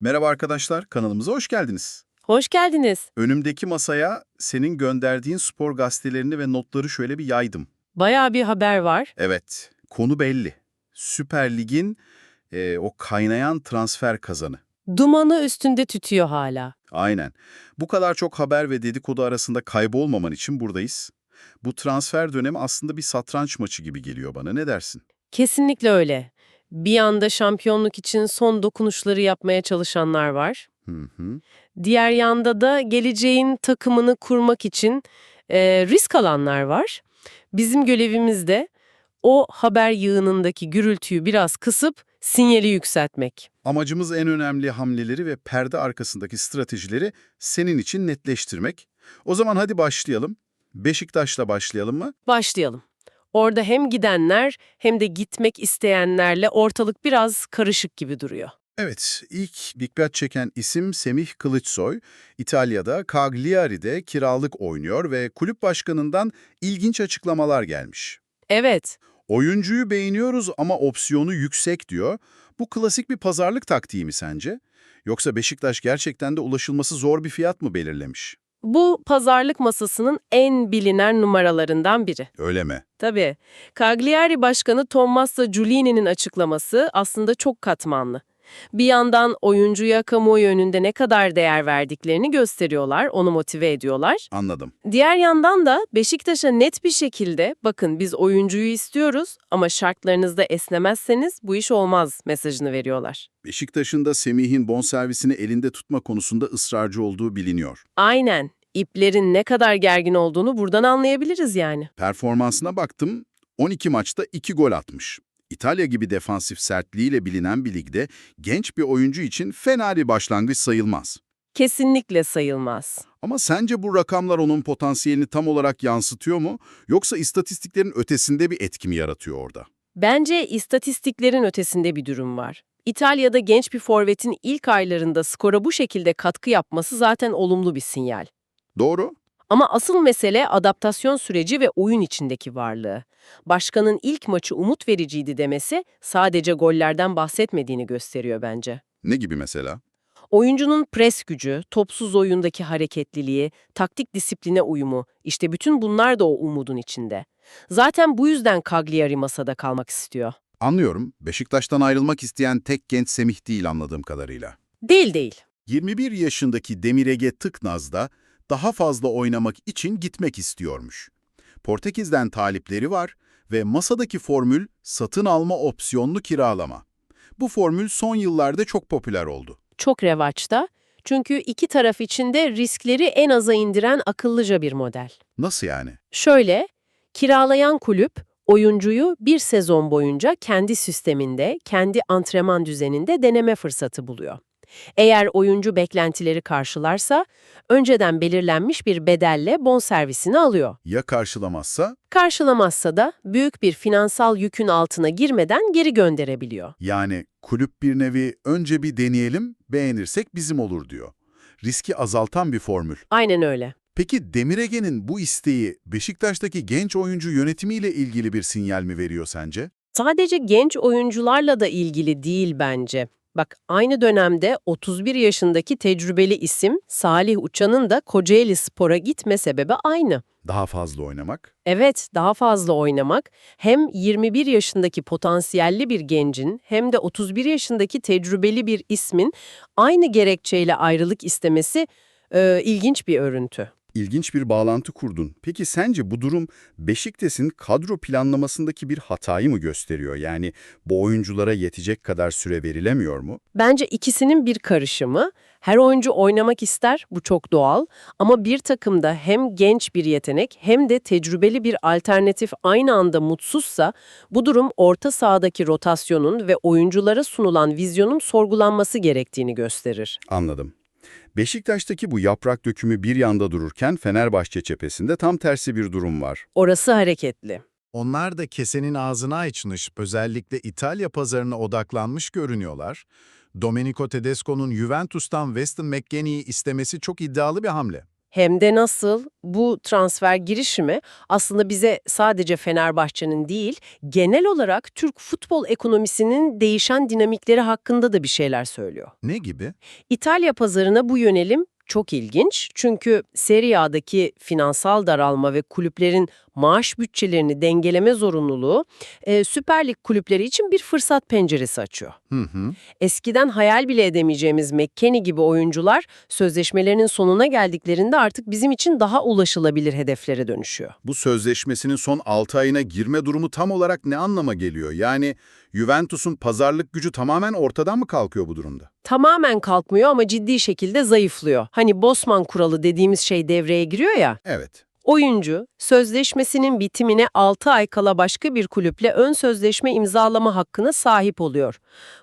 Merhaba arkadaşlar, kanalımıza hoş geldiniz. Hoş geldiniz. Önümdeki masaya senin gönderdiğin spor gazetelerini ve notları şöyle bir yaydım. Bayağı bir haber var. Evet, konu belli. Süper Lig'in e, o kaynayan transfer kazanı. Dumanı üstünde tütüyor hala. Aynen. Bu kadar çok haber ve dedikodu arasında kaybolmaman için buradayız. Bu transfer dönemi aslında bir satranç maçı gibi geliyor bana. Ne dersin? Kesinlikle öyle. Bir yanda şampiyonluk için son dokunuşları yapmaya çalışanlar var. Hı hı. Diğer yanda da geleceğin takımını kurmak için e, risk alanlar var. Bizim görevimiz de o haber yığınındaki gürültüyü biraz kısıp sinyali yükseltmek. Amacımız en önemli hamleleri ve perde arkasındaki stratejileri senin için netleştirmek. O zaman hadi başlayalım. Beşiktaş'la başlayalım mı? Başlayalım. Orada hem gidenler hem de gitmek isteyenlerle ortalık biraz karışık gibi duruyor. Evet, ilk dikkat çeken isim Semih Kılıçsoy. İtalya'da Cagliari'de kiralık oynuyor ve kulüp başkanından ilginç açıklamalar gelmiş. Evet, Oyuncuyu beğeniyoruz ama opsiyonu yüksek diyor. Bu klasik bir pazarlık taktiği mi sence? Yoksa Beşiktaş gerçekten de ulaşılması zor bir fiyat mı belirlemiş? Bu pazarlık masasının en bilinen numaralarından biri. Öyle mi? Tabii. Cagliari Başkanı Tommaso Giulini'nin açıklaması aslında çok katmanlı. Bir yandan oyuncuya kamuoyu önünde ne kadar değer verdiklerini gösteriyorlar, onu motive ediyorlar. Anladım. Diğer yandan da Beşiktaş'a net bir şekilde bakın biz oyuncuyu istiyoruz ama şartlarınızda esnemezseniz bu iş olmaz mesajını veriyorlar. Beşiktaş'ın da Semih'in bonservisini elinde tutma konusunda ısrarcı olduğu biliniyor. Aynen. İplerin ne kadar gergin olduğunu buradan anlayabiliriz yani. Performansına baktım, 12 maçta 2 gol atmış. İtalya gibi defansif sertliğiyle bilinen bir ligde genç bir oyuncu için fena bir başlangıç sayılmaz. Kesinlikle sayılmaz. Ama sence bu rakamlar onun potansiyelini tam olarak yansıtıyor mu? Yoksa istatistiklerin ötesinde bir etki mi yaratıyor orada? Bence istatistiklerin ötesinde bir durum var. İtalya'da genç bir forvetin ilk aylarında skora bu şekilde katkı yapması zaten olumlu bir sinyal. Doğru. Ama asıl mesele adaptasyon süreci ve oyun içindeki varlığı. Başkanın ilk maçı umut vericiydi demesi sadece gollerden bahsetmediğini gösteriyor bence. Ne gibi mesela? Oyuncunun pres gücü, topsuz oyundaki hareketliliği, taktik disipline uyumu, işte bütün bunlar da o umudun içinde. Zaten bu yüzden Cagliari masada kalmak istiyor. Anlıyorum. Beşiktaş'tan ayrılmak isteyen tek genç Semih değil anladığım kadarıyla. Değil değil. 21 yaşındaki Demirege Tıknaz da daha fazla oynamak için gitmek istiyormuş. Portekiz'den talipleri var ve masadaki formül satın alma opsiyonlu kiralama. Bu formül son yıllarda çok popüler oldu. Çok revaçta. Çünkü iki taraf için de riskleri en aza indiren akıllıca bir model. Nasıl yani? Şöyle, kiralayan kulüp oyuncuyu bir sezon boyunca kendi sisteminde, kendi antrenman düzeninde deneme fırsatı buluyor. Eğer oyuncu beklentileri karşılarsa, önceden belirlenmiş bir bedelle bonservisini alıyor. Ya karşılamazsa? Karşılamazsa da büyük bir finansal yükün altına girmeden geri gönderebiliyor. Yani kulüp bir nevi önce bir deneyelim, beğenirsek bizim olur diyor. Riski azaltan bir formül. Aynen öyle. Peki Demirege'nin bu isteği Beşiktaş'taki genç oyuncu yönetimiyle ilgili bir sinyal mi veriyor sence? Sadece genç oyuncularla da ilgili değil bence. Bak aynı dönemde 31 yaşındaki tecrübeli isim Salih Uçan'ın da Kocaeli Spor'a gitme sebebi aynı. Daha fazla oynamak? Evet, daha fazla oynamak hem 21 yaşındaki potansiyelli bir gencin hem de 31 yaşındaki tecrübeli bir ismin aynı gerekçeyle ayrılık istemesi e, ilginç bir örüntü. İlginç bir bağlantı kurdun. Peki sence bu durum Beşiktaş'ın kadro planlamasındaki bir hatayı mı gösteriyor? Yani bu oyunculara yetecek kadar süre verilemiyor mu? Bence ikisinin bir karışımı. Her oyuncu oynamak ister, bu çok doğal. Ama bir takımda hem genç bir yetenek hem de tecrübeli bir alternatif aynı anda mutsuzsa, bu durum orta sahadaki rotasyonun ve oyunculara sunulan vizyonun sorgulanması gerektiğini gösterir. Anladım. Beşiktaş'taki bu yaprak dökümü bir yanda dururken Fenerbahçe cephesinde tam tersi bir durum var. Orası hareketli. Onlar da kesenin ağzına açmış, özellikle İtalya pazarına odaklanmış görünüyorlar. Domenico Tedesco'nun Juventus'tan Weston McKennie'yi istemesi çok iddialı bir hamle. Hem de nasıl bu transfer girişimi aslında bize sadece Fenerbahçe'nin değil, genel olarak Türk futbol ekonomisinin değişen dinamikleri hakkında da bir şeyler söylüyor. Ne gibi? İtalya pazarına bu yönelim çok ilginç. Çünkü Serie A'daki finansal daralma ve kulüplerin maaş bütçelerini dengeleme zorunluluğu e, Süper Lig kulüpleri için bir fırsat penceresi açıyor. Hı hı. Eskiden hayal bile edemeyeceğimiz McKennie gibi oyuncular sözleşmelerinin sonuna geldiklerinde artık bizim için daha ulaşılabilir hedeflere dönüşüyor. Bu sözleşmesinin son 6 ayına girme durumu tam olarak ne anlama geliyor? Yani Juventus'un pazarlık gücü tamamen ortadan mı kalkıyor bu durumda? Tamamen kalkmıyor ama ciddi şekilde zayıflıyor. Hani Bosman kuralı dediğimiz şey devreye giriyor ya. Evet. Oyuncu, sözleşmesinin bitimine 6 ay kala başka bir kulüple ön sözleşme imzalama hakkına sahip oluyor.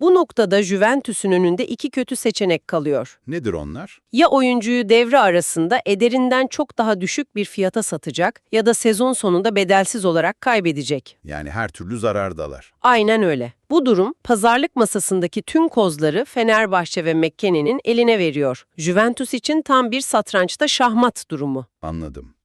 Bu noktada Juventus'un önünde iki kötü seçenek kalıyor. Nedir onlar? Ya oyuncuyu devre arasında ederinden çok daha düşük bir fiyata satacak ya da sezon sonunda bedelsiz olarak kaybedecek. Yani her türlü zarardalar. Aynen öyle. Bu durum pazarlık masasındaki tüm kozları Fenerbahçe ve McKennie'nin eline veriyor. Juventus için tam bir satrançta şahmat durumu. Anladım.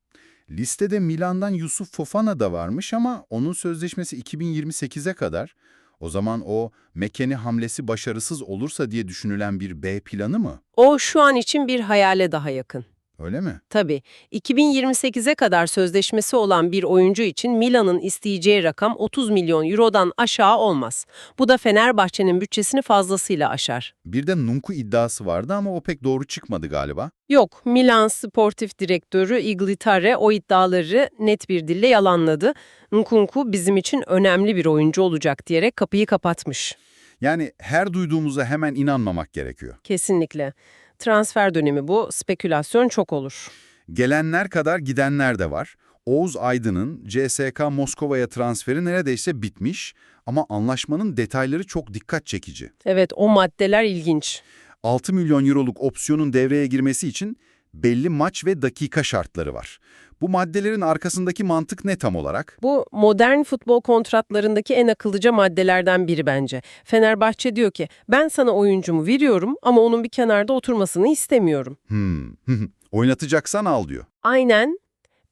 Listede Milan'dan Yusuf Fofana da varmış ama onun sözleşmesi 2028'e kadar. O zaman o Mekeni hamlesi başarısız olursa diye düşünülen bir B planı mı? O şu an için bir hayale daha yakın. Öyle mi? Tabii 2028'e kadar sözleşmesi olan bir oyuncu için Milan'ın isteyeceği rakam 30 milyon eurodan aşağı olmaz. Bu da Fenerbahçe'nin bütçesini fazlasıyla aşar. Bir de Nunku iddiası vardı ama o pek doğru çıkmadı galiba. Yok, Milan sportif direktörü Iglitare o iddiaları net bir dille yalanladı. Nkunku bizim için önemli bir oyuncu olacak diyerek kapıyı kapatmış. Yani her duyduğumuza hemen inanmamak gerekiyor. Kesinlikle. Transfer dönemi bu, spekülasyon çok olur. Gelenler kadar gidenler de var. Oğuz Aydın'ın CSK Moskova'ya transferi neredeyse bitmiş ama anlaşmanın detayları çok dikkat çekici. Evet, o maddeler ilginç. 6 milyon euroluk opsiyonun devreye girmesi için belli maç ve dakika şartları var. Bu maddelerin arkasındaki mantık ne tam olarak? Bu modern futbol kontratlarındaki en akıllıca maddelerden biri bence. Fenerbahçe diyor ki ben sana oyuncumu veriyorum ama onun bir kenarda oturmasını istemiyorum. Hmm, oynatacaksan al diyor. Aynen.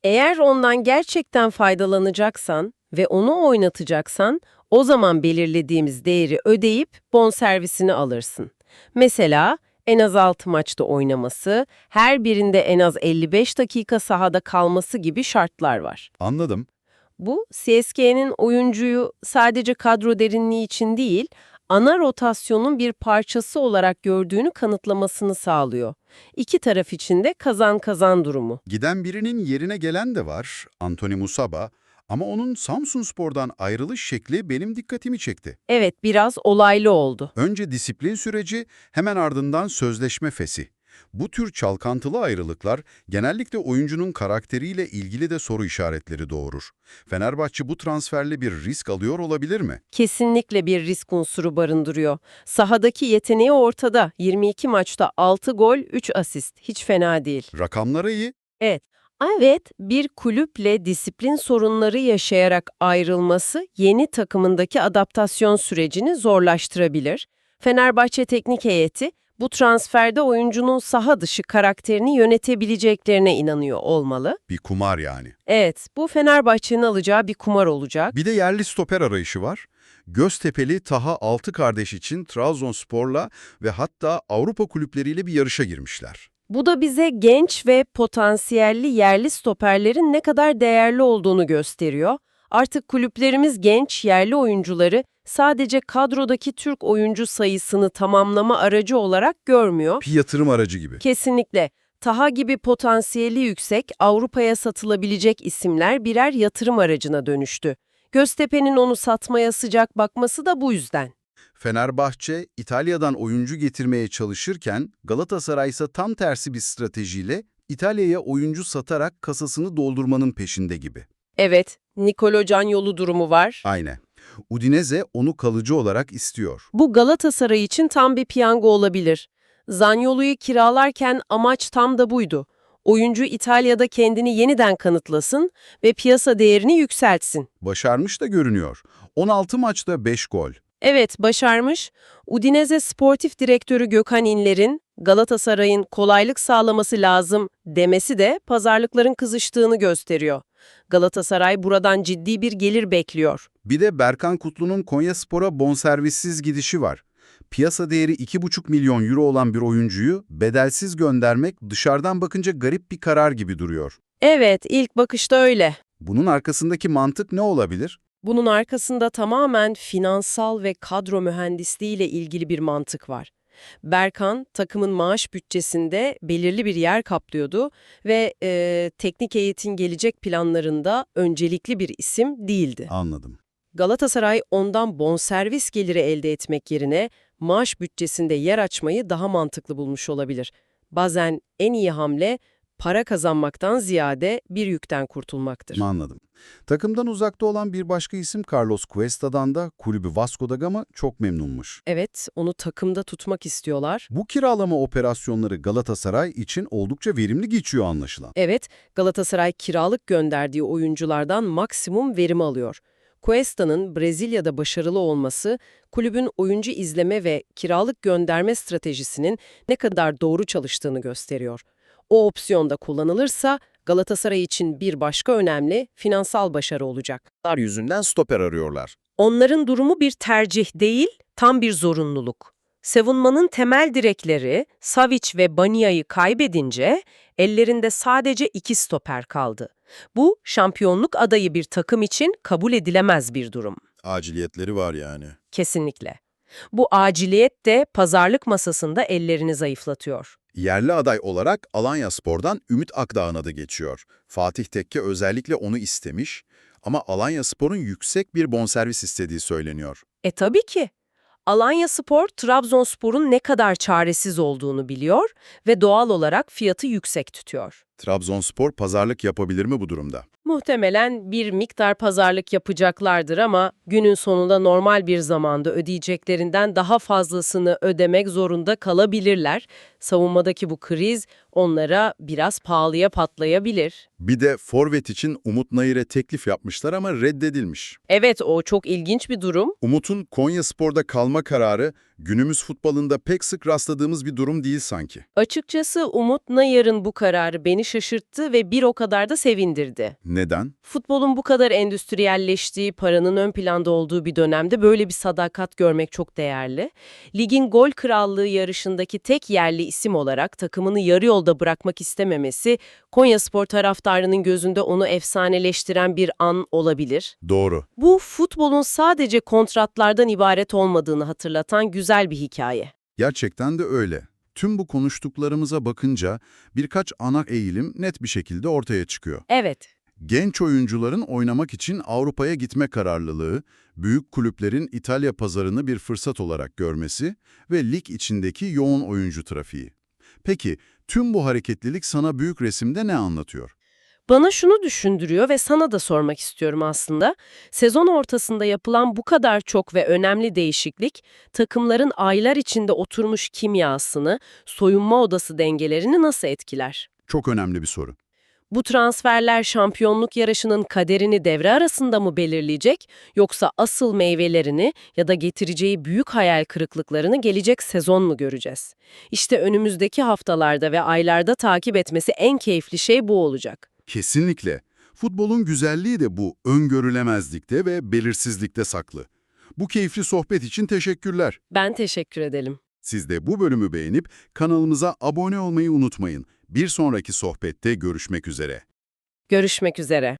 Eğer ondan gerçekten faydalanacaksan ve onu oynatacaksan o zaman belirlediğimiz değeri ödeyip bonservisini alırsın. Mesela en az 6 maçta oynaması, her birinde en az 55 dakika sahada kalması gibi şartlar var. Anladım. Bu CSK'nin oyuncuyu sadece kadro derinliği için değil, ana rotasyonun bir parçası olarak gördüğünü kanıtlamasını sağlıyor. İki taraf için de kazan-kazan durumu. Giden birinin yerine gelen de var, Anthony Musaba. Ama onun Samsunspor'dan ayrılış şekli benim dikkatimi çekti. Evet, biraz olaylı oldu. Önce disiplin süreci, hemen ardından sözleşme fesi. Bu tür çalkantılı ayrılıklar genellikle oyuncunun karakteriyle ilgili de soru işaretleri doğurur. Fenerbahçe bu transferle bir risk alıyor olabilir mi? Kesinlikle bir risk unsuru barındırıyor. Sahadaki yeteneği ortada. 22 maçta 6 gol, 3 asist. Hiç fena değil. Rakamlara iyi. Evet. Evet, bir kulüple disiplin sorunları yaşayarak ayrılması yeni takımındaki adaptasyon sürecini zorlaştırabilir. Fenerbahçe teknik heyeti bu transferde oyuncunun saha dışı karakterini yönetebileceklerine inanıyor olmalı. Bir kumar yani. Evet, bu Fenerbahçe'nin alacağı bir kumar olacak. Bir de yerli stoper arayışı var. Göztepe'li Taha Altı kardeş için Trabzonspor'la ve hatta Avrupa kulüpleriyle bir yarışa girmişler. Bu da bize genç ve potansiyelli yerli stoperlerin ne kadar değerli olduğunu gösteriyor. Artık kulüplerimiz genç yerli oyuncuları sadece kadrodaki Türk oyuncu sayısını tamamlama aracı olarak görmüyor. Bir yatırım aracı gibi. Kesinlikle. Taha gibi potansiyeli yüksek, Avrupa'ya satılabilecek isimler birer yatırım aracına dönüştü. Göztepe'nin onu satmaya sıcak bakması da bu yüzden. Fenerbahçe, İtalya'dan oyuncu getirmeye çalışırken Galatasaray ise tam tersi bir stratejiyle İtalya'ya oyuncu satarak kasasını doldurmanın peşinde gibi. Evet, Nikolo Canyolu durumu var. Aynen. Udinese onu kalıcı olarak istiyor. Bu Galatasaray için tam bir piyango olabilir. Zanyolu'yu kiralarken amaç tam da buydu. Oyuncu İtalya'da kendini yeniden kanıtlasın ve piyasa değerini yükseltsin. Başarmış da görünüyor. 16 maçta 5 gol, Evet, başarmış. Udinese Sportif Direktörü Gökhan İnler'in Galatasaray'ın kolaylık sağlaması lazım demesi de pazarlıkların kızıştığını gösteriyor. Galatasaray buradan ciddi bir gelir bekliyor. Bir de Berkan Kutlu'nun Konyaspor'a bonservissiz gidişi var. Piyasa değeri 2,5 milyon euro olan bir oyuncuyu bedelsiz göndermek dışarıdan bakınca garip bir karar gibi duruyor. Evet, ilk bakışta öyle. Bunun arkasındaki mantık ne olabilir? Bunun arkasında tamamen finansal ve kadro mühendisliği ile ilgili bir mantık var. Berkan takımın maaş bütçesinde belirli bir yer kaplıyordu ve e, teknik eğitim gelecek planlarında öncelikli bir isim değildi. Anladım. Galatasaray ondan bonservis geliri elde etmek yerine maaş bütçesinde yer açmayı daha mantıklı bulmuş olabilir. Bazen en iyi hamle para kazanmaktan ziyade bir yükten kurtulmaktır. Anladım. Takımdan uzakta olan bir başka isim Carlos Cuesta'dan da kulübü Vasco da Gama çok memnunmuş. Evet, onu takımda tutmak istiyorlar. Bu kiralama operasyonları Galatasaray için oldukça verimli geçiyor anlaşılan. Evet, Galatasaray kiralık gönderdiği oyunculardan maksimum verim alıyor. Cuesta'nın Brezilya'da başarılı olması, kulübün oyuncu izleme ve kiralık gönderme stratejisinin ne kadar doğru çalıştığını gösteriyor. O opsiyonda kullanılırsa Galatasaray için bir başka önemli finansal başarı olacak. yüzünden stoper arıyorlar. Onların durumu bir tercih değil, tam bir zorunluluk. Savunmanın temel direkleri Savic ve Bania'yı kaybedince ellerinde sadece iki stoper kaldı. Bu şampiyonluk adayı bir takım için kabul edilemez bir durum. Aciliyetleri var yani. Kesinlikle. Bu aciliyet de pazarlık masasında ellerini zayıflatıyor. Yerli aday olarak Alanya Spor'dan Ümit Akdağ'ın adı geçiyor. Fatih Tekke özellikle onu istemiş ama Alanya Spor'un yüksek bir bonservis istediği söyleniyor. E tabii ki. Alanya Spor, Trabzonspor'un ne kadar çaresiz olduğunu biliyor ve doğal olarak fiyatı yüksek tutuyor. Trabzonspor pazarlık yapabilir mi bu durumda? Muhtemelen bir miktar pazarlık yapacaklardır ama günün sonunda normal bir zamanda ödeyeceklerinden daha fazlasını ödemek zorunda kalabilirler. Savunmadaki bu kriz onlara biraz pahalıya patlayabilir. Bir de forvet için Umut Nayır'e teklif yapmışlar ama reddedilmiş. Evet o çok ilginç bir durum. Umut'un Konya Spor'da kalma kararı günümüz futbolunda pek sık rastladığımız bir durum değil sanki. Açıkçası Umut Nayar'ın bu kararı beni şaşırttı ve bir o kadar da sevindirdi. Neden? Futbolun bu kadar endüstriyelleştiği, paranın ön planda olduğu bir dönemde böyle bir sadakat görmek çok değerli. Ligin gol krallığı yarışındaki tek yerli isim olarak takımını yarı yolda bırakmak istememesi, Konyaspor taraftarının gözünde onu efsaneleştiren bir an olabilir. Doğru. Bu futbolun sadece kontratlardan ibaret olmadığını hatırlatan güzel bir hikaye. Gerçekten de öyle. Tüm bu konuştuklarımıza bakınca birkaç ana eğilim net bir şekilde ortaya çıkıyor. Evet, Genç oyuncuların oynamak için Avrupa'ya gitme kararlılığı, büyük kulüplerin İtalya pazarını bir fırsat olarak görmesi ve lig içindeki yoğun oyuncu trafiği. Peki, tüm bu hareketlilik sana büyük resimde ne anlatıyor? Bana şunu düşündürüyor ve sana da sormak istiyorum aslında. Sezon ortasında yapılan bu kadar çok ve önemli değişiklik, takımların aylar içinde oturmuş kimyasını, soyunma odası dengelerini nasıl etkiler? Çok önemli bir soru. Bu transferler şampiyonluk yarışının kaderini devre arasında mı belirleyecek, yoksa asıl meyvelerini ya da getireceği büyük hayal kırıklıklarını gelecek sezon mu göreceğiz? İşte önümüzdeki haftalarda ve aylarda takip etmesi en keyifli şey bu olacak. Kesinlikle. Futbolun güzelliği de bu öngörülemezlikte ve belirsizlikte saklı. Bu keyifli sohbet için teşekkürler. Ben teşekkür edelim. Siz de bu bölümü beğenip kanalımıza abone olmayı unutmayın. Bir sonraki sohbette görüşmek üzere. Görüşmek üzere.